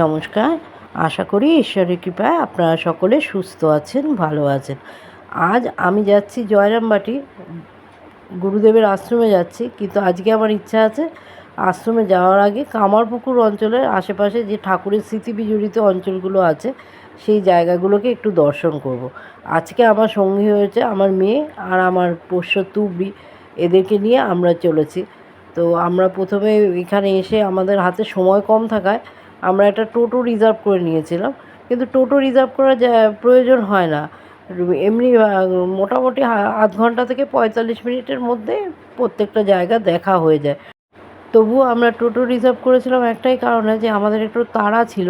নমস্কার। আশা করি ঈশ্বরের কৃপায় আপনারা সকলে সুস্থ আছেন, ভালো আছেন। আজ আমি যাচ্ছি জয়রামবাটি, গুরুদেবের আশ্রমে যাচ্ছি, কিন্তু আজকে আমার ইচ্ছা আছে আশ্রমে যাওয়ার আগে কামারপুকুর অঞ্চলের আশেপাশে যে ঠাকুরের স্মৃতি বিজড়িত অঞ্চলগুলো আছে, সেই জায়গাগুলোকে একটু দর্শন করব। আজকে আমার সঙ্গী হয়েছে আমার মেয়ে আর আমার পোষ্য তুবড়ি, এদেরকে নিয়ে আমরা চলেছি। তো আমরা প্রথমে এখানে এসে আমাদের হাতে সময় কম থাকায় আমরা একটা টোটো রিজার্ভ করে নিয়েছিলাম। কিন্তু টোটো রিজার্ভ করার প্রয়োজন হয় না। এমনি মোটামুটি আধ ঘণ্টা থেকে পঁয়তাল্লিশ মিনিটের মধ্যে প্রত্যেকটা জায়গা দেখা হয়ে যায়। তবুও আমরা টোটো রিজার্ভ করেছিলাম একটাই কারণে যে আমাদের একটু তাড়া ছিল।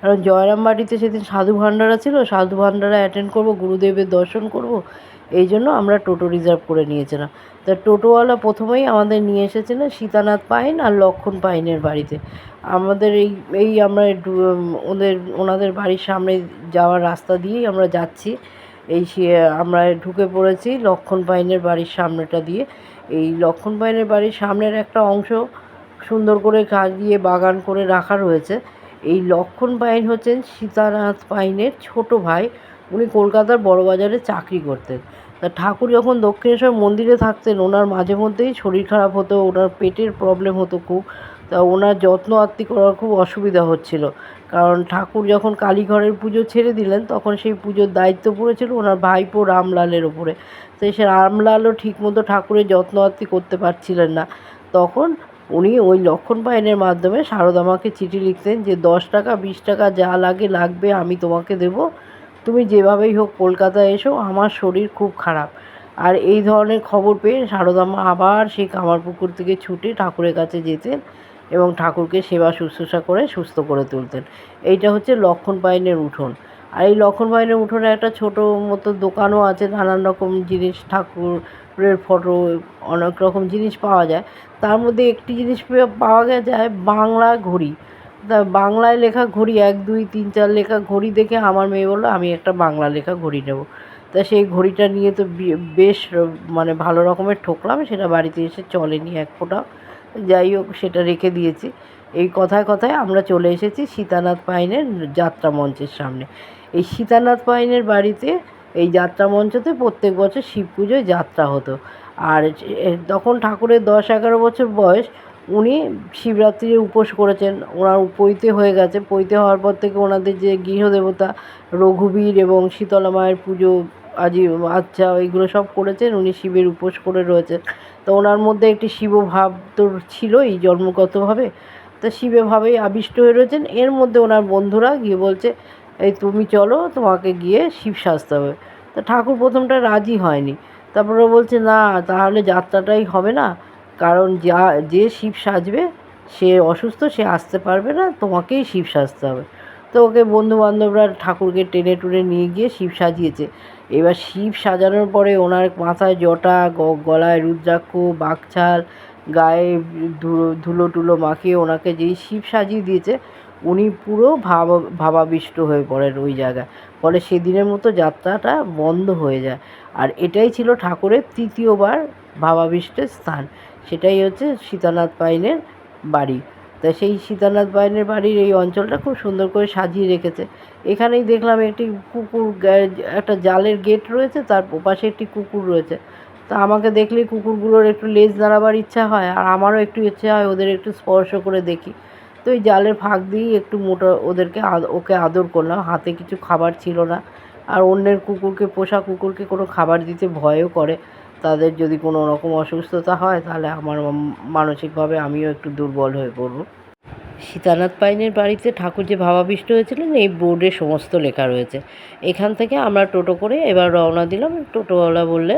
কারণ জয়রামবাটিতে সেদিন সাধু ভান্ডারা ছিল। সাধু ভান্ডারা অ্যাটেন্ড করব, গুরুদেবের দর্শন করব। এই জন্য আমরা টোটো রিজার্ভ করে নিয়েছিলাম। তা টোটোওয়ালা প্রথমেই আমাদের নিয়ে এসেছিলেন সীতানাথ পাইন আর লক্ষণ পাইনের বাড়িতে। আমাদের এই এই আমরা ওদের, ওনাদের বাড়ির সামনে যাওয়ার রাস্তা দিয়েই আমরা যাচ্ছি। এই আমরা ঢুকে পড়েছি লক্ষণ পাইনের বাড়ির সামনেটা দিয়ে। এই লক্ষণ পাইনের বাড়ির সামনের একটা অংশ সুন্দর করে ঘাস দিয়ে বাগান করে রাখা রয়েছে। এই লক্ষণ পাইন হচ্ছেন সীতানাথ পাইনের ছোট ভাই উনি কলকাতার বড়বাজারে চাকরি করতেন। তা ঠাকুর যখন দক্ষিণেশ্বর মন্দিরে থাকতেন, ওনার মাঝে মধ্যেই শরীর খারাপ হতো, ওনার পেটের প্রবলেম হতো খুব। তা ওনার যত্ন আত্তি করার খুব অসুবিধা হচ্ছিল। কারণ ঠাকুর যখন কালীঘরের পুজো ছেড়ে দিলেন, তখন সেই পুজোর দায়িত্ব পড়েছিল ওনার ভাইপো রামলালের ওপরে তো সে রামলালও ঠিকমতো ঠাকুরের যত্ন আত্তি করতে পারছিলেন না। তখন উনি ওই লক্ষণ পায়নের মাধ্যমে সারদামাকে চিঠি লিখতেন যে, দশ টাকা, বিশ টাকা যা লাগে লাগবে আমি তোমাকে দেবো। তুমি যেভাবেই হোক কলকাতায় এসো, আমার শরীর খুব খারাপ। আর এই ধরনের খবর পেয়ে সারদামা আবার সেই কামারপুকুর থেকে ছুটে ঠাকুরের কাছে যেতেন এবং ঠাকুরকে সেবা শুশ্রূষা করে সুস্থ করে তুলতেন। এইটা হচ্ছে লক্ষণ পাইনের উঠোন। আর এই লক্ষণ পাইনের উঠোনে একটা ছোটো মতো দোকানও আছে, নানান রকম জিনিস, ঠাকুরের ফটো, অনেক রকম জিনিস পাওয়া যায়। তার মধ্যে একটি জিনিস পাওয়া যায় বাংলা ঘড়ি। তা বাংলায় লেখা ঘড়ি, এক, দুই, তিন, চার লেখা ঘড়ি দেখে আমার মেয়ে বলল, আমি একটা বাংলা লেখা ঘড়ি নেব। তা সেই ঘড়িটা নিয়ে তো বেশ মানে ভালো রকমের ঠকলাম, সেটা বাড়িতে এসে চলেনি এক ফোঁটা। যাই হোক, সেটা রেখে দিয়েছি। এই কথায় কথায় আমরা চলে এসেছি সীতানাথ পাইনের যাত্রা মঞ্চের সামনে। এই সীতানাথ পাইনের বাড়িতে এই যাত্রা মঞ্চতে প্রত্যেক বছর শিব পুজোয় যাত্রা হতো। আর তখন ঠাকুরের দশ, এগারো বছর বয়স উনি শিবরাত্রির উপোস করেছেন। ওনার পৈতে হয়ে গেছে। পৈতে হওয়ার পর থেকে ওনাদের যে গৃহদেবতা, রঘুবীর এবং শীতলা মায়ের পুজো, আজি আচ্ছা এইগুলো সব করেছেন। উনি শিবের উপোস করে রয়েছেন। তো ওনার মধ্যে একটি শিব ভাব তো ছিলই জন্মগতভাবে। তো শিবে ভাবেই আবিষ্ট হয়ে রয়েছেন। এর মধ্যে ওনার বন্ধুরা গিয়ে বলছে, এই তুমি চলো, তোমাকে গিয়ে শিব সাজতে হবে। তো ঠাকুর প্রথমটা রাজি হয়নি। তারপরে বলছে, না, তাহলে যাত্রাটাই হবে না। কারণ যা, যে শিব সাজবে, সে অসুস্থ, সে আসতে পারবে না, তোমাকেই শিব সাজতে হবে। তো ওকে বন্ধু বান্ধবরা ঠাকুরকে টেনে টুনে নিয়ে গিয়ে শিব সাজিয়েছে। এবার শিব সাজানোর পরে ওনার মাথায় জটা গলায় রুদ্রাক্ষ, বাকছাল, গায়ে ধুলো টুলো মাখিয়ে ওনাকে যেই শিব সাজিয়ে দিয়েছে, উনি পুরো ভাব, ভাবাবিষ্ট হয়ে পড়েন ওই জায়গায়। ফলে সেদিনের মতো যাত্রাটা বন্ধ হয়ে যায়। আর এটাই ছিল ঠাকুরের তৃতীয়বার ভাবাবিষ্টের স্থান। সেটাই হচ্ছে সীতানাথ পাইনের বাড়ি। তা সেই সীতানাথ পাইনের বাড়ির এই অঞ্চলটা খুব সুন্দর করে সাজিয়ে রেখেছে। এখানেই দেখলাম একটি কুকুর, একটা জালের গেট রয়েছে, তার ওপাশে একটি কুকুর রয়েছে। তা আমাকে দেখলেই কুকুরগুলোর একটু লেজ দাঁড়াবার ইচ্ছা হয়, আর আমারও একটু ইচ্ছে হয় ওদের একটু স্পর্শ করে দেখি। তো এই জালের ফাঁক দিয়েই একটু মোটা ওদেরকে ওকে আদর করলাম, হাতে কিছু খাবার ছিল না। আর অন্যের কুকুরকে, পোষা কুকুরকে কোনো খাবার দিতে ভয়ও করে। তাদের যদি কোনো রকম অসুস্থতা হয়, তাহলে আমার মানসিকভাবে আমিও একটু দুর্বল হয়ে পড়ব। সীতানাথ পাইনের বাড়িতে ঠাকুর যে ভাবাবিষ্ট হয়েছিলেন, এই বোর্ডে সমস্ত লেখা রয়েছে। এখান থেকে আমরা টোটো করে এবার রওনা দিলাম। টোটোওয়ালা বললে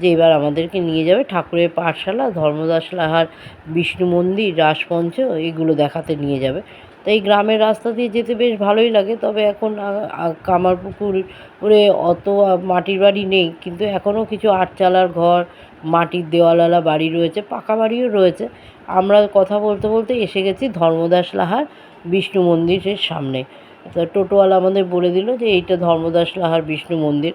যে, এবার আমাদেরকে নিয়ে যাবে ঠাকুরের পাঠশালা ধর্মদাস লাহার বিষ্ণু মন্দির রাসমঞ্চ এগুলো দেখাতে নিয়ে যাবে। তো এই গ্রামের রাস্তা দিয়ে যেতে বেশ ভালোই লাগে। তবে এখন কামারপুকুর করে অত মাটির বাড়ি নেই। কিন্তু এখনও কিছু আটচালার ঘর মাটির দেওয়ালওয়ালা বাড়ি রয়েছে পাকা বাড়িও রয়েছে। আমরা কথা বলতে বলতে এসে গেছি ধর্মদাস লাহার বিষ্ণু মন্দিরের সামনে। তো টোটোওয়ালা আমাদের বলে দিল যে এইটা ধর্মদাস লাহার বিষ্ণু মন্দির।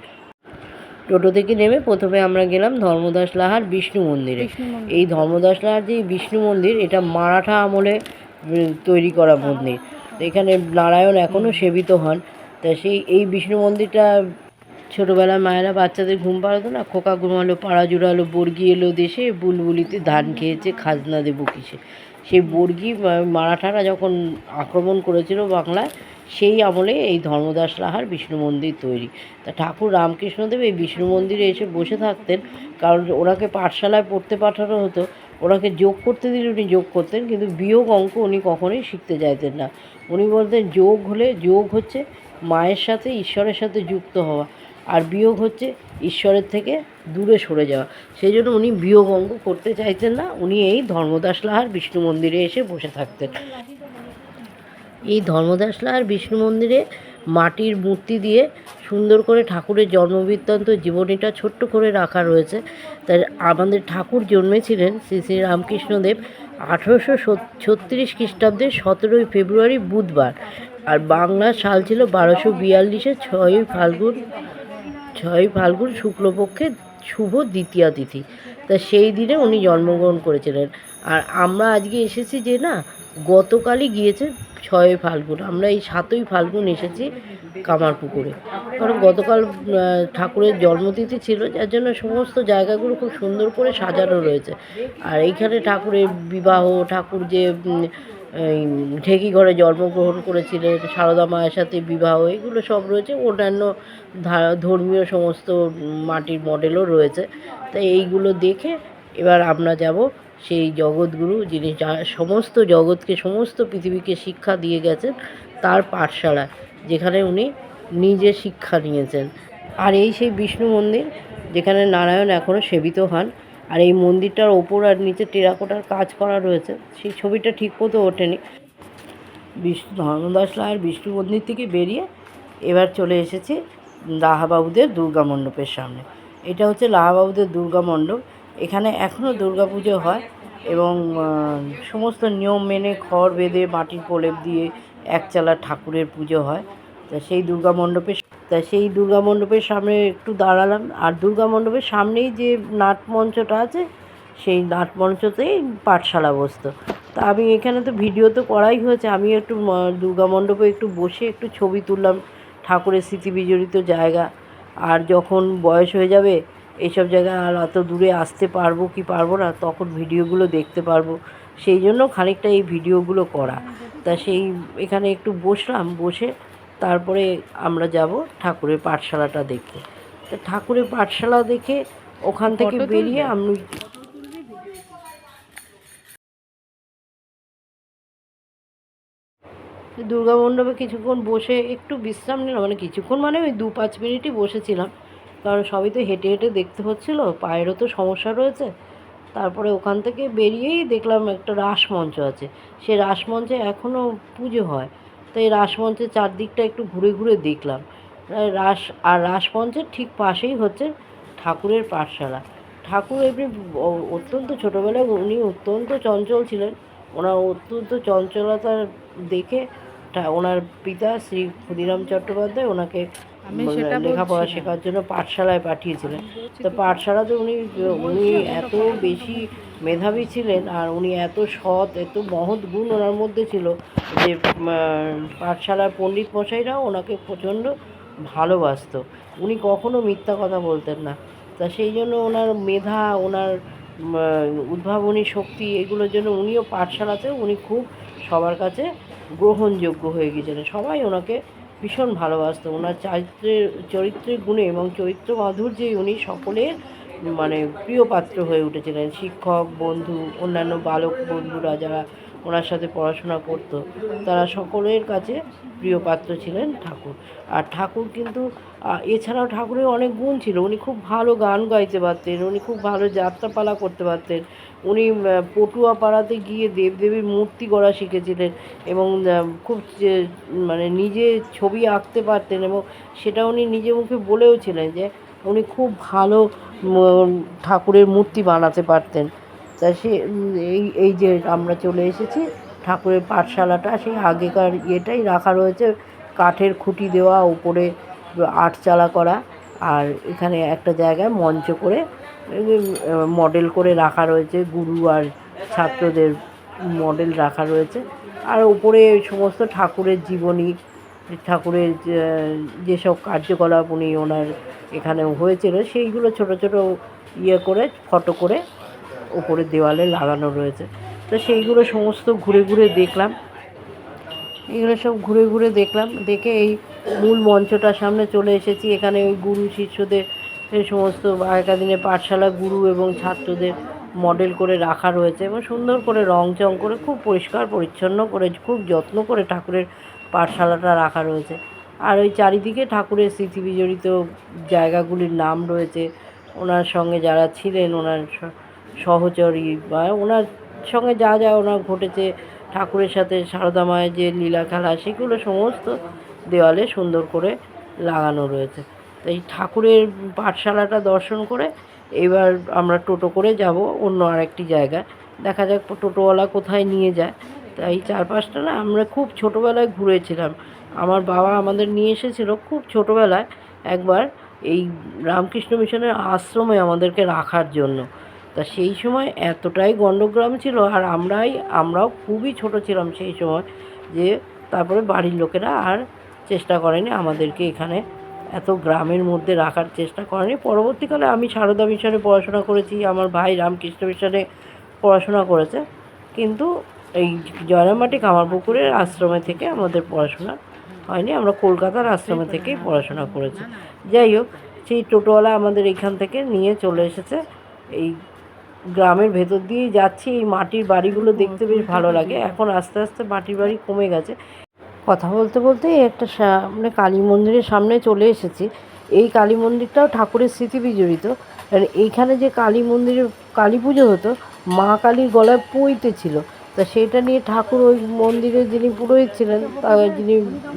টোটো থেকে নেমে প্রথমে আমরা গেলাম ধর্মদাস লাহার বিষ্ণু মন্দিরে। এই ধর্মদাস লাহার যে বিষ্ণু মন্দির এটা মারাঠা আমলে তৈরি করা মন্দির। এখানে নারায়ণ এখনও সেবিত হন। তা সেই, এই বিষ্ণু মন্দিরটা ছোটোবেলায় মায়েরা বাচ্চাদের ঘুম পাড়াতো না? খোকা ঘুমালো, পাড়া জুড়ালো, বর্গি এলো দেশে, বুলবুলিতে ধান খেয়েছে, খাজনা দেবো কিসে? সেই বর্গি মারাঠারা যখন আক্রমণ করেছিল বাংলায়, সেই আমলে এই ধর্মদাস লাহার বিষ্ণু মন্দির তৈরি। তা ঠাকুর রামকৃষ্ণদেব এই বিষ্ণু মন্দিরে এসে বসে থাকতেন, কারণ ওনাকে পাঠশালায় পড়তে পাঠানো হতো। ওনাকে যোগ করতে দিলে উনি যোগ করতেন, কিন্তু বিয়োগ অঙ্ক উনি কখনোই শিখতে চাইতেন না। উনি বলতেন, যোগ হলে যোগ হচ্ছে মায়ের সাথে ঈশ্বরের সাথে যুক্ত হওয়া, আর বিয়োগ হচ্ছে ঈশ্বরের থেকে দূরে সরে যাওয়া। সেই জন্য উনি বিয়োগ অঙ্ক করতে চাইতেন না, উনি এই ধর্মদাস লাহার বিষ্ণু মন্দিরে এসে বসে থাকতেন। এই ধর্মদাস লাহার বিষ্ণু মন্দিরে মাটির মূর্তি দিয়ে সুন্দর করে ঠাকুরের জন্মবৃত্তান্ত জীবনীটা ছোট্ট করে রাখা রয়েছে। তাই আমাদের ঠাকুর জন্মেছিলেন শ্রী শ্রী রামকৃষ্ণদেব আঠেরোশো ছত্রিশ খ্রিস্টাব্দের সতেরোই ফেব্রুয়ারি বুধবার। আর বাংলার সাল ছিল বারোশো বিয়াল্লিশে ছয়ই ফাল্গুন ছয়ই ফাল্গুন শুক্লপক্ষে শুভ দ্বিতীয়া তিথি। তা সেই দিনে উনি জন্মগ্রহণ করেছিলেন। আর আমরা আজকে এসেছি যে না, গতকালই গিয়েছে ছয়ই ফাল্গুন, আমরা এই সাতই ফাল্গুন এসেছি কামারপুকুরে। কারণ গতকাল ঠাকুরের জন্মতিথি ছিল, যার জন্য সমস্ত জায়গাগুলো খুব সুন্দর করে সাজানো রয়েছে। আর এইখানে ঠাকুরের বিবাহ, ঠাকুর যে ঢেকি ঘরে জন্মগ্রহণ করেছিলেন, সারদা মায়ের সাথে বিবাহ, এগুলো সব রয়েছে। অন্যান্য ধর্মীয় সমস্ত মাটির মডেলও রয়েছে। তাই এইগুলো দেখে এবার আমরা যাব সেই জগৎগুরু যিনি সমস্ত জগৎকে, সমস্ত পৃথিবীকে শিক্ষা দিয়ে গেছেন তার পাঠশালায় যেখানে উনি নিজে শিক্ষা নিয়েছেন। আর এই সেই বিষ্ণু মন্দির, যেখানে নারায়ণ এখনও সেবিত হন, আর এই মন্দিরটার ওপর আর নিচে টেরাকোটার কাজ করা রয়েছে, সেই ছবিটা ঠিক মতো ওঠেনি। বিষ্ণু ধর্মদাস রায়ের বিষ্ণু মন্দির থেকে বেরিয়ে এবার চলে এসেছি লাহাবাবুদের দুর্গা মণ্ডপের সামনে। এটা হচ্ছে লাহাবাবুদের দুর্গা মণ্ডপ। এখানে এখনও পুজো হয় এবং সমস্ত নিয়ম মেনে খড় বেঁধে মাটির প্রলেপ দিয়ে একচালা ঠাকুরের পুজো হয়। তা সেই দুর্গা মণ্ডপের তা সেই দুর্গা মণ্ডপের সামনে একটু দাঁড়ালাম। আর দুর্গা মণ্ডপের সামনেই যে নাট মঞ্চটা আছে, সেই নাট মঞ্চতেই পাঠশালা বসতো। তা আমি এখানে তো ভিডিও তো করাই হয়েছে। আমি একটু দুর্গা মণ্ডপে একটু বসে একটু ছবি তুললাম ঠাকুরের স্মৃতি বিজড়িত জায়গা। আর যখন বয়স হয়ে যাবে এইসব জায়গায় আর অত দূরে আসতে পারব কি পারব না তখন ভিডিওগুলো দেখতে পারব। সেই জন্য খানিকটা এই ভিডিওগুলো করা। তা সেই এখানে একটু বসলাম বসে তারপরে আমরা যাব ঠাকুরের পাঠশালাটা দেখতে। তা ঠাকুরের পাঠশালা দেখে ওখান থেকে বেরিয়ে আমি দুর্গা মণ্ডপে কিছুক্ষণ বসে একটু বিশ্রাম নিলাম মানে কিছুক্ষণ মানে ওই দু পাঁচ মিনিটই বসেছিলাম। কারণ সবই তো হেঁটে হেঁটে দেখতে হচ্ছিল, পায়েরও তো সমস্যা রয়েছে। তারপরে ওখান থেকে বেরিয়েই দেখলাম একটা রাসমঞ্চ আছে। সেই রাসমঞ্চে এখনও পুজো হয়। তাই রাসমঞ্চের চারদিকটা একটু ঘুরে ঘুরে দেখলাম। রাস, আর রাসমঞ্চের ঠিক পাশেই হচ্ছে ঠাকুরের পাঠশালা। ঠাকুর এমনি অত্যন্ত ছোটোবেলায় উনি অত্যন্ত চঞ্চল ছিলেন। ওনার অত্যন্ত চঞ্চলতা দেখে ওনার পিতা শ্রী ক্ষুদিরাম চট্টোপাধ্যায় ওনাকে লেখাপড়া শেখার জন্য পাঠশালায় পাঠিয়েছিলেন। তো পাঠশালাতে উনি উনি এত বেশি মেধাবী ছিলেন আর উনি এত সৎ এত মহৎ গুণ ওনার মধ্যে ছিল যে পাঠশালার পণ্ডিত মশাইরাও ওনাকে প্রচণ্ড ভালোবাসতো। উনি কখনো মিথ্যা কথা বলতেন না। তা সেই জন্য ওনার মেধা ওনার উদ্ভাবনী শক্তি এগুলোর জন্য উনিও পাঠশালাতে উনি খুব সবার কাছে গ্রহণযোগ্য হয়ে গিয়েছিলেন। সবাই ওনাকে ভীষণ ভালোবাসত। ওনার চরিত্রের চরিত্রের গুণে এবং চরিত্র মাধুর্যে উনি সকলের মানে প্রিয় পাত্র হয়ে উঠেছিলেন। শিক্ষক, বন্ধু, অন্যান্য বালক বন্ধুরা যারা ওনার সাথে পড়াশোনা করতো, তারা সকলের কাছে প্রিয় পাত্র ছিলেন ঠাকুর। আর ঠাকুর কিন্তু এছাড়াও ঠাকুরের অনেক গুণ ছিল। উনি খুব ভালো গান গাইতে পারতেন, উনি খুব ভালো যাত্রাপালা করতে পারতেন। উনি পটুয়া পাড়াতে গিয়ে দেবদেবীর মূর্তি গড়া শিখেছিলেন এবং খুব মানে নিজে ছবি আঁকতে পারতেন এবং সেটা উনি নিজে মুখে বলেও ছিলেন যে উনি খুব ভালো ঠাকুরের মূর্তি বানাতে পারতেন। তা সে, এই এই যে আমরা চলে এসেছি, ঠাকুরের পাঠশালাটা, সেই আগেকার ইয়েটাই রাখা রয়েছে, কাঠের খুঁটি দেওয়া, উপরে আটচালা করা, আর এখানে একটা জায়গায় মঞ্চ করে, মডেল করে রাখা রয়েছে, গুরু আর ছাত্রদের মডেল রাখা রয়েছে। আর উপরে সমস্ত ঠাকুরের জীবনী ঠাকুরের যেসব কার্যকলাপ উনি ওনার এখানে হয়েছিল, সেইগুলো ছোট ছোট ইয়ে করে, ফটো করে উপরে দেওয়ালে লাগানো রয়েছে। তো সেইগুলো সমস্ত ঘুরে ঘুরে দেখলাম। এগুলো সব ঘুরে ঘুরে দেখলাম, দেখে এই মূল মঞ্চটার সামনে চলে এসেছি। এখানে ওই গুরু, শিষ্যদের সমস্ত আগেকার দিনে পাঠশালা গুরু এবং ছাত্রদের মডেল করে রাখা রয়েছে এবং সুন্দর করে রং চং করে খুব পরিষ্কার, পরিচ্ছন্ন করে, খুব যত্ন করে ঠাকুরের পাঠশালাটা রাখা রয়েছে। আর ওই চারিদিকে ঠাকুরের স্মৃতি বিজড়িত জায়গাগুলির নাম রয়েছে। ওনার সঙ্গে যারা ছিলেন, ওনার সহচরী বা ওনার সঙ্গে যা যা ওনার ঘটেছে, ঠাকুরের সাথে সারদা মায়ের যে লীলা খেলা, সেগুলো সমস্ত দেওয়ালে সুন্দর করে লাগানো রয়েছে। তো এই ঠাকুরের পাঠশালাটা দর্শন করে এবার আমরা টোটো করে যাব অন্য আরেকটি জায়গায়। দেখা যাক টোটোওয়ালা কোথায় নিয়ে যায়। তাই চারপাশটা না আমরা খুব ছোটোবেলায় ঘুরেছিলাম। আমার বাবা আমাদের নিয়ে এসেছিল খুব ছোটোবেলায় একবার এই রামকৃষ্ণ মিশনের আশ্রমে আমাদেরকে রাখার জন্য। তা সেই সময় এতটাই গণ্ডগ্রাম ছিল আর আমরাই, আমরাও খুবই ছোট ছিলাম সেই সময় যে তারপরে বাড়ির লোকেরা আর চেষ্টা করেনি আমাদেরকে এখানে এত গ্রামের মধ্যে রাখার চেষ্টা করেনি। পরবর্তীকালে আমি সারদা মিশনে পড়াশোনা করেছি, আমার ভাই রামকৃষ্ণ মিশনে পড়াশোনা করেছে। কিন্তু এই জয়রামবাটি কামারপুকুরের আশ্রমে থেকে আমাদের পড়াশোনা হয়নি, আমরা কলকাতার আশ্রমে থেকেই পড়াশোনা করেছি। যাই হোক, সেই টোটোওয়ালা আমাদের এখান থেকে নিয়ে চলে এসেছে। এই গ্রামের ভেতর দিয়েই যাচ্ছি, এই মাটির বাড়িগুলো দেখতে বেশ ভালো লাগে। এখন আস্তে আস্তে মাটির বাড়ি কমে গেছে। কথা বলতে বলতে একটা সামনে কালী মন্দিরের সামনে চলে এসেছি। এই কালী মন্দিরটাও ঠাকুরের স্মৃতি বিজড়িত। এইখানে যে কালী মন্দিরের কালী পুজো হতো, মা কালীর গলায় পইতে ছিল। তা সেটা নিয়ে ঠাকুর ওই মন্দিরে যিনি পুরোহিত ছিলেন যিনি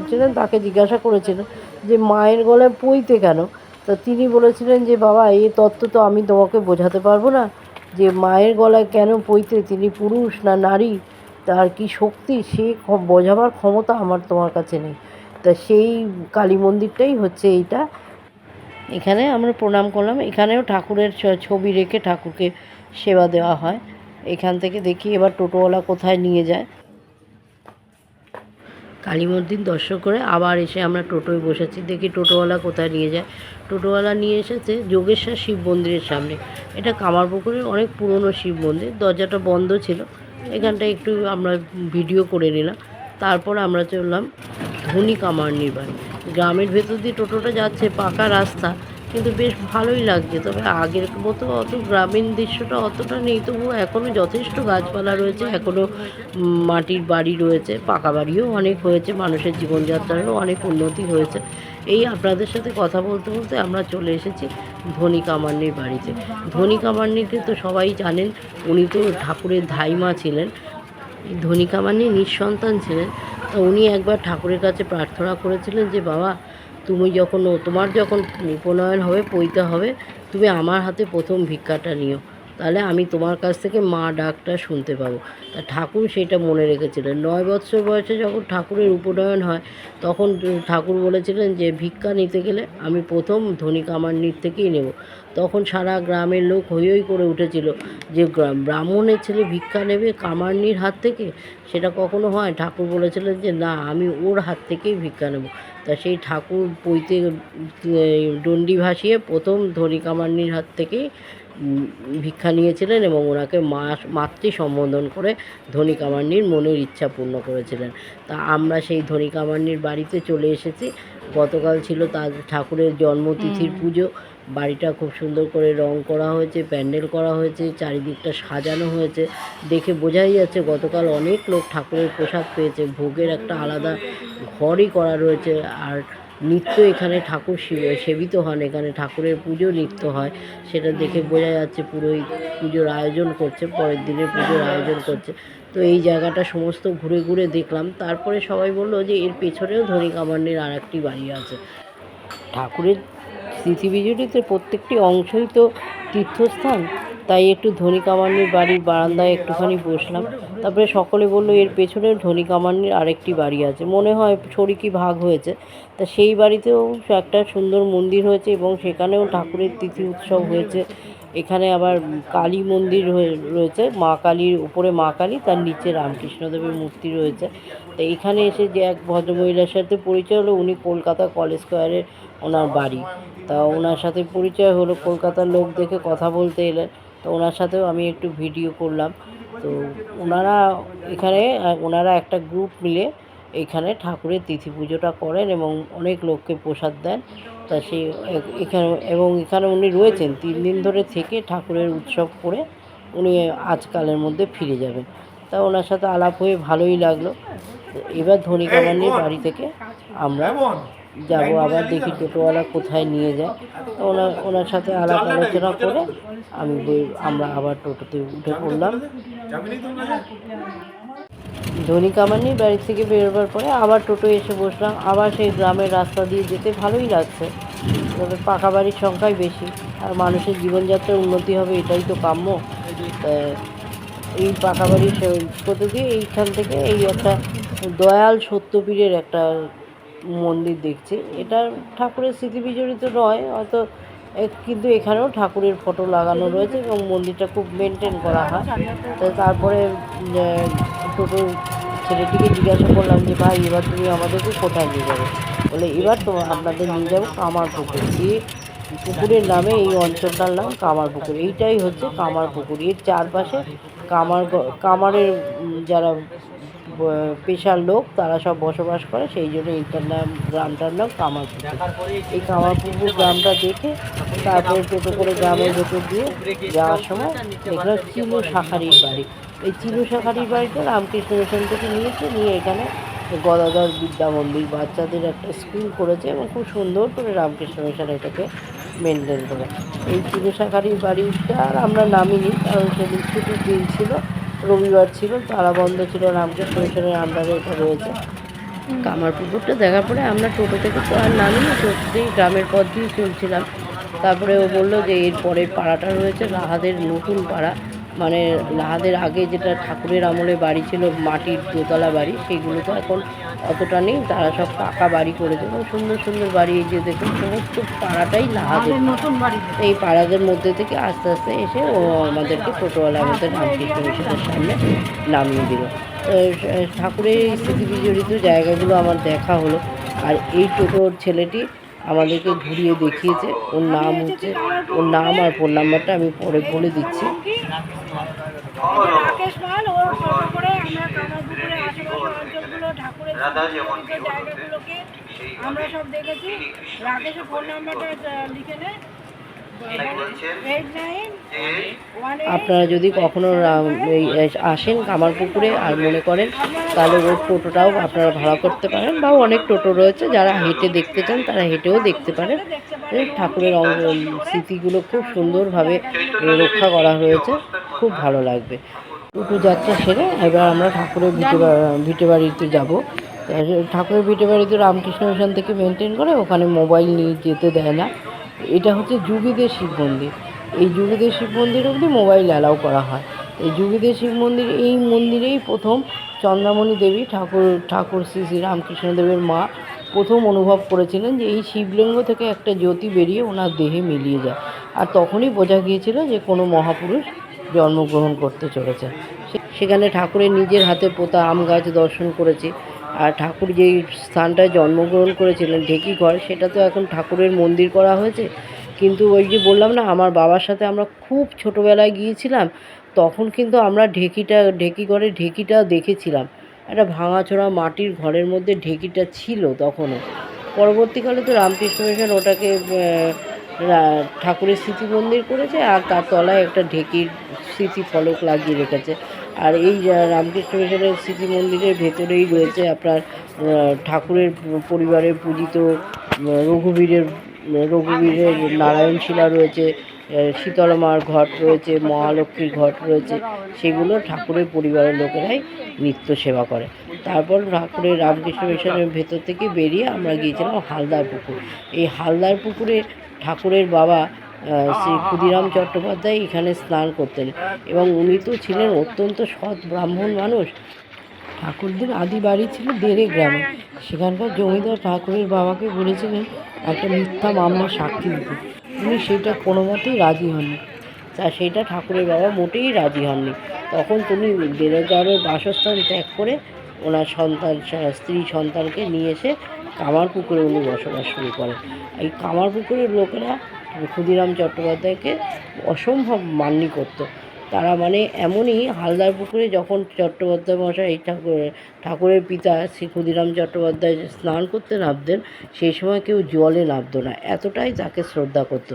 ছিলেন তাকে জিজ্ঞাসা করেছিলেন যে মায়ের গলায় পইতে কেন? তা তিনি বলেছিলেন যে, বাবা এই তত্ত্ব তো আমি তোমাকে বোঝাতে পারব না যে মায়ের গলায় কেন পইতে? তিনি পুরুষ না নারী, তার কি শক্তি? সে বোঝাবার ক্ষমতা আমার তোমার কাছে নেই। তা সেই কালী মন্দিরটাই হচ্ছে এইটা। এখানে আমরা প্রণাম করলাম। এখানেও ঠাকুরের ছবি রেখে ঠাকুরকে সেবা দেওয়া হয়। এখান থেকে দেখি এবার টোটোওয়ালা কোথায় নিয়ে যায়। কালী মন্দির দর্শন করে আবার এসে আমরা টোটোয় বসেছি। দেখি টোটোওয়ালা কোথায় নিয়ে যায়। টোটোওয়ালা নিয়ে এসেছে যোগেশ্বর শিব মন্দিরের সামনে। এটা কামারপুকুরের অনেক পুরনো শিব মন্দির। দরজাটা বন্ধ ছিল। এখানটা একটু আমরা ভিডিও করে নিলাম। তারপর আমরা চললাম ধনী কামার বাড়ি গ্রামের ভেতর দিয়ে টোটোটা যাচ্ছে, পাকা রাস্তা। কিন্তু বেশ ভালোই লাগছে। তবে আগের মতো অত গ্রামীণ দৃশ্যটা অতটা নেই তবু এখনও যথেষ্ট গাছপালা রয়েছে এখনও মাটির বাড়ি রয়েছে, পাকা বাড়িও অনেক হয়েছে, মানুষের জীবনযাত্রারও অনেক উন্নতি হয়েছে। এই আপনাদের সাথে কথা বলতে বলতে আমরা চলে এসেছি ধনী কামান্নির বাড়িতে। ধনী কামান্নিকে তো সবাই জানেন, উনি তো ঠাকুরের ধাইমা ছিলেন। ধনী কামান্নি নিঃসন্তান ছিলেন। তো উনি একবার ঠাকুরের কাছে প্রার্থনা করেছিলেন যে, বাবা তুমি যখন তোমার যখন উপনয়ন হবে পইতে হবে, তুমি আমার হাতে প্রথম ভিক্ষাটা নিও। তাহলে আমি তোমার কাছ থেকে মা ডাকটা শুনতে পাবো। তা ঠাকুর সেটা মনে রেখেছিলেন নয় বৎসর বয়সে যখন ঠাকুরের উপনয়ন হয়, তখন ঠাকুর বলেছিলেন যে, ভিক্ষা নিতে গেলে আমি প্রথম ধনী কামার কামান্নির থেকেই নেব। তখন সারা গ্রামের লোক হৈ হৈ করে উঠেছিল যে ব্রাহ্মণের ছেলে ভিক্ষা নেবে কামান্নির হাত থেকে? সেটা কখনো হয়? ঠাকুর বলেছিলেন যে না আমি ওর হাত থেকেই ভিক্ষা নেব। তা সেই ঠাকুর পইতে ডন্ডি ভাসিয়ে প্রথম ধনী কামান্নির হাত থেকেই ভিক্ষা নিয়েছিলেন এবং ওনাকে মা মাতৃ সম্বোধন করে ধনী কামান্নির মনের ইচ্ছা পূর্ণ করেছিলেন। তা আমরা সেই ধনী কামান্নির বাড়িতে চলে এসেছি। গতকাল ছিল তার ঠাকুরের জন্মতিথির পুজো। বাড়িটা খুব সুন্দর করে রং করা হয়েছে, প্যান্ডেল করা হয়েছে, চারিদিকটা সাজানো হয়েছে। দেখে বোঝাই যাচ্ছে গতকাল অনেক লোক ঠাকুরের পোশাক পেয়েছে, ভোগের একটা আলাদা ঘরই করা রয়েছে। আর নিত্য এখানে ঠাকুর সেবিত হন, এখানে ঠাকুরের পুজো নিত্য হয়। সেটা দেখে বোঝা যাচ্ছে পুরোই পুজোর আয়োজন করছে, পরের দিনের পুজোর আয়োজন করছে। তো এই জায়গাটা সমস্ত ঘুরে ঘুরে দেখলাম। তারপরে সবাই বলল যে এর পেছনেও ধনী কামান্নির আর একটি বাড়ি আছে। ঠাকুরের স্মৃতি বিজড়িত প্রত্যেকটি অংশই তো তীর্থস্থান। তাই একটু ধনী কামান্নির বাড়ির বারান্দায় একটুখানি বসলাম। তারপরে সকলে বলল, এর পেছনে ধনী কামান্নির আরেকটি বাড়ি আছে। মনে হয় শরিকি ভাগ হয়েছে। তা সেই বাড়িতেও একটা সুন্দর মন্দির হয়েছে এবং সেখানেও ঠাকুরের তিথি উৎসব হয়েছে। এখানে আবার কালী মন্দির রয়েছে। মা কালীর উপরে মা কালী, তার নিচে রামকৃষ্ণদেবের মূর্তি রয়েছে। তো এখানে এসে যে এক ভদ্রমহিলার সাথে পরিচয় হলো, উনি কলকাতা কলেজ স্কোয়ারে ওনার বাড়ি। তা ওনার সাথে পরিচয় হলো, কলকাতার লোক দেখে কথা বলতে এলেন। তো ওনার সাথেও আমি একটু ভিডিও করলাম। তো ওনারা এখানে, ওনারা একটা গ্রুপ মিলে এখানে ঠাকুরের তিথি পুজোটা করেন এবং অনেক লোককে প্রসাদ দেন। তা সে এখানে, এবং এখানে উনি রয়েছেন। তিন দিন ধরে থেকে ঠাকুরের উৎসব করে উনি আজকালের মধ্যে ফিরে যাবেন। তা ওনার সাথে আলাপ হয়ে ভালোই লাগল। এবার এবার ধনিকামান্ডির বাড়ি থেকে আমরা যাব, আবার দেখি টোটোওয়ালা কোথায় নিয়ে যায়। তো ওনার ওনার সাথে আলাপ আলোচনা করে আমি আমরা আবার টোটোতে উঠে পড়লাম। ধনী কামানির বাড়ি থেকে বেরোবার পরে আবার টোটো এসে বসলাম। আবার সেই গ্রামের রাস্তা দিয়ে যেতে ভালোই লাগছে। তবে পাকা বাড়ির সংখ্যাই বেশি, আর মানুষের জীবনযাত্রার উন্নতি হবে এটাই তো কাম্য। এই পাকা বাড়ির করতে দিয়ে এইখান থেকে এই একটা দয়াল সত্যপীরের একটা মন্দির দেখছি। এটা ঠাকুরের স্মৃতি বিজড়িত নয়, হয়তো কিন্তু এখানেও ঠাকুরের ফটো লাগানো রয়েছে এবং মন্দিরটা খুব মেনটেন করা হয়। তো তারপরে টোটো ছেলেটিকে জিজ্ঞাসা করলাম যে, ভাই, এবার তুমি আমাদেরকে কোথায় নিয়ে যাবে? বলে, এবার তো আপনাদের নিয়ে যাব কামার পুকুর এই পুকুরের নামে এই অঞ্চলটার নাম কামার পুকুর এইটাই হচ্ছে কামার পুকুর এর চারপাশে কামার কামারের যারা পেশার লোক, তারা সব বসবাস করে, সেই জন্য এইটার নাম, গ্রামটার নাম কামারপুকুর। এই কামারপুকুর গ্রামটা দেখে তারপরে টোটো করে গ্রামের ভেতর দিয়ে যাওয়ার সময় দেখলাম চিনু শাখারির বাড়ি। এই চিনু শাখারির বাড়িটা রামকৃষ্ণ মিশন থেকে নিয়েছে, নিয়ে এখানে গদাধর বিদ্যা মন্দির বাচ্চাদের একটা স্কুল করেছে এবং খুব সুন্দর করে রামকৃষ্ণ মিশন এটাকে মেনটেন করে। এই চিনু শাখারির বাড়িটা আর আমরা নামিনি কারণ সেদিন ছুটির দিন ছিল। রবিবার ছিল তারা বন্ধ ছিল, রামকৃষ্ণ মিশনের আন্ডারে এটা রয়েছে। কামার পুকুরটা দেখার পরে আমরা টোটো থেকে তো আর নামিনি টোটোতেই গ্রামের পথ দিয়ে চলছিলাম। তারপরে ও বলল যে এর পরের পাড়াটা রয়েছে লাহাদের নতুন পাড়া। মানে লাহাদের আগে যেটা ঠাকুরের আমলে বাড়ি ছিল, মাটির দোতলা বাড়ি, সেগুলো তো এখন অতটা নেই তারা সব পাকা বাড়ি করে দেবে। সুন্দর সুন্দর বাড়ি এই যে দেখুন সমস্ত পাড়াটাই বাড়ি এই পাড়াদের মধ্যে থেকে আস্তে আস্তে এসে ও আমাদেরকে টোটোওয়ালা আমাদের রামকৃষ্ণ মিশনের সামনে নামিয়ে দিল। ঠাকুরের স্মৃতি বিজড়িত জায়গাগুলো আমার দেখা হলো। আর এই টোটোর ছেলেটি আমাদেরকে ঘুরিয়ে দেখিয়েছে। ওর নাম হচ্ছে ওর নাম আর ফোন নাম্বারটা আমি পরে বলে দিচ্ছি রাকেশ পাল ওর ফটো করে আমরা কামারপুকুরে আশেপাশে অঞ্চলগুলো আমরা সব দেখেছি। রাকেশের ফোন নাম্বারটা লিখে আপনারা যদি কখনো আসেন কামারপুকুরে আর মনে করেন তাহলে ওর টোটোটাও আপনারা ভাড়া করতে পারেন বা অনেক টোটো রয়েছে যারা হেঁটে দেখতে চান তারা হেঁটেও দেখতে পারেন। ঠাকুরের অঙ্গ- স্মৃতিগুলো খুব সুন্দরভাবে রক্ষা করা হয়েছে। খুব ভালো লাগবে। টোটো যাত্রা সেরে এবার আমরা ঠাকুরের ভিটে ভিটে বাড়িতে যাব। ঠাকুরের ভিটে বাড়িতে রামকৃষ্ণ মিশন থেকে মেনটেন করে ওখানে মোবাইল নিয়ে যেতে দেয় না। এটা হচ্ছে যুগীদের শিব মন্দির। এই যুগীদের শিব মন্দির অবধি মোবাইল অ্যালাউ করা হয়। এই যুগীদের শিব মন্দির, এই মন্দিরেই প্রথম চন্দ্রামণি দেবী ঠাকুর ঠাকুর শ্রী শ্রী রামকৃষ্ণদেবের মা প্রথম অনুভব করেছিলেন যে এই শিবলিঙ্গ থেকে একটা জ্যোতি বেরিয়ে ওনার দেহে মিলিয়ে যায়। আর তখনই বোঝা গিয়েছিল যে কোনো মহাপুরুষ জন্মগ্রহণ করতে চলেছে। সেখানে ঠাকুরের নিজের হাতে পোতা আম গাছ দর্শন করেছি। আর ঠাকুর যেই স্থানটায় জন্মগ্রহণ করেছিলেন ঢেকি ঘর, সেটা তো এখন ঠাকুরের মন্দির করা হয়েছে। কিন্তু ওই যে বললাম না, আমার বাবার সাথে আমরা খুব ছোটোবেলায় গিয়েছিলাম, তখন কিন্তু আমরা ঢেকিটা, ঢেকি ঘরে ঢেকিটা দেখেছিলাম। একটা ভাঙাচোরা মাটির ঘরের মধ্যে ঢেকিটা ছিল তখনও। পরবর্তীকালে তো রামকৃষ্ণ মিশন ওটাকে ঠাকুরের স্মৃতি মন্দির করেছে আর তার তলায় একটা ঢেকির স্মৃতি ফলক লাগিয়ে রেখেছে। আর এই রামকৃষ্ণ মিশনের স্মৃতি মন্দিরের ভেতরেই রয়েছে আপনার ঠাকুরের পরিবারের পূজিত রঘুবীরের রঘুবীরের নারায়ণ শিলা রয়েছে আহ, শীতলা মার ঘট রয়েছে মহালক্ষ্মীর ঘট রয়েছে সেগুলো ঠাকুরের পরিবারের লোকেরাই নিত্য সেবা করে। তারপর ঠাকুরের রামকৃষ্ণ মিশনের ভেতর থেকে বেরিয়ে আমরা গিয়েছিলাম হালদার পুকুর। এই হালদার পুকুরে ঠাকুরের বাবা শ্রী ক্ষুদিরাম চট্টোপাধ্যায় এখানে স্নান করতেন এবং উনি তো ছিলেন অত্যন্ত সৎ ব্রাহ্মণ মানুষ। ঠাকুরদের আদি বাড়ি ছিল দেড়ে গ্রামে। সেখানকার জমিদার ঠাকুরের বাবাকে বলেছিলেন, একটা মিথ্যা মামলা সাক্ষী দিতে। উনি সেটা কোনো মতেই রাজি হননি। তা সেইটা ঠাকুরের বাবা মোটেই রাজি হননি। তখন তিনি বেরোগ্রামের বাসস্থান ত্যাগ করে ওনার সন্তান, স্ত্রী সন্তানকে নিয়ে এসে কামারপুকুরে উনি বসবাস শুরু করেন। এই কামারপুকুরের লোকেরা ক্ষুদিরাম চট্টোপাধ্যায়কে অসম্ভব মান্যি করতো। তারা মানে এমনই হালদার পুকুরে যখন চট্টোপাধ্যায় মশাই ঠাকুর, ঠাকুরের পিতা শ্রী ক্ষুদিরাম চট্টোপাধ্যায় স্নান করতে নামতেন, সেই সময় কেউ জলে নামতো না, এতটাই তাকে শ্রদ্ধা করতো।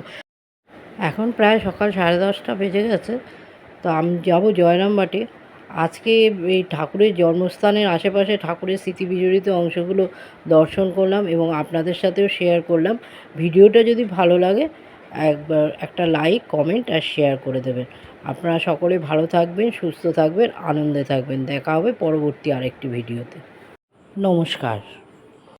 এখন প্রায় সকাল সাড়ে দশটা বেজে গেছে, তো আমি যাব জয়রামবাটি আজকে এই ঠাকুরের জন্মস্থানের আশেপাশে ঠাকুরের স্মৃতি বিজড়িত অংশগুলো দর্শন করলাম এবং আপনাদের সাথেও শেয়ার করলাম। ভিডিওটা যদি ভালো লাগে একবার একটা লাইক কমেন্ট আর শেয়ার করে দেবেন। আপনারা সকলে ভালো থাকবেন, সুস্থ থাকবেন, আনন্দে থাকবেন। দেখা হবে পরবর্তী আরেকটি ভিডিওতে নমস্কার।